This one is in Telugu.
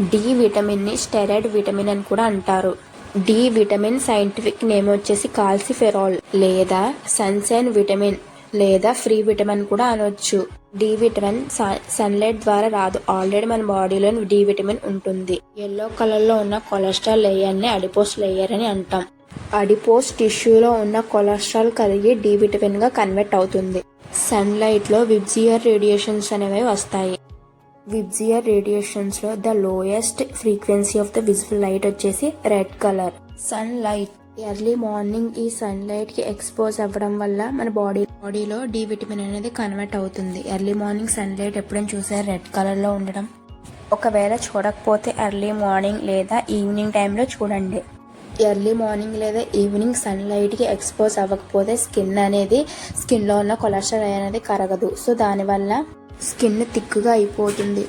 డి విటమిన్ని స్టెరాయిడ్ విటమిన్ అని కూడా అంటారు. డి విటమిన్ సైంటిఫిక్ నేమ్ వచ్చేసి కాల్సిఫెరాల్ లేదా సన్సైన్ విటమిన్ లేదా ఫ్రీ విటమిన్ కూడా అనొచ్చు. డి విటమిన్ సన్లైట్ ద్వారా రాదు. ఆల్రెడీ మన బాడీలో డి విటమిన్ ఉంటుంది. ఎల్లో కలర్లో ఉన్న కొలెస్ట్రాల్ లేయర్ని అడిపోస్ లేయర్ అని అంటాం. అడిపోస్ టిష్యూలో ఉన్న కొలెస్ట్రాల్ కలిగి డి విటమిన్గా కన్వర్ట్ అవుతుంది. సన్లైట్లో విబ్జియర్ రేడియేషన్స్ అనేవి వస్తాయి. VIBGYOR రేడియేషన్స్లో the lowest frequency of the visible light వచ్చేసి red colour. Sun light. Early morning ఈ సన్ లైట్కి ఎక్స్పోజ్ అవ్వడం వల్ల మన బాడీ బాడీలో డి విటమిన్ అనేది కన్వర్ట్ అవుతుంది. ఎర్లీ మార్నింగ్ సన్ లైట్ ఎప్పుడైనా చూసారు? రెడ్ కలర్లో ఉండడం. ఒకవేళ చూడకపోతే ఎర్లీ మార్నింగ్ లేదా ఈవినింగ్ టైంలో చూడండి. ఎర్లీ మార్నింగ్ లేదా ఈవినింగ్ సన్ లైట్కి ఎక్స్పోజ్ అవ్వకపోతే స్కిన్ అనేది స్కిన్లో ఉన్న కొలెస్ట్రాల్ అనేది కరగదు. సో దానివల్ల స్కిన్ తిక్కుగా అయిపోతుంది.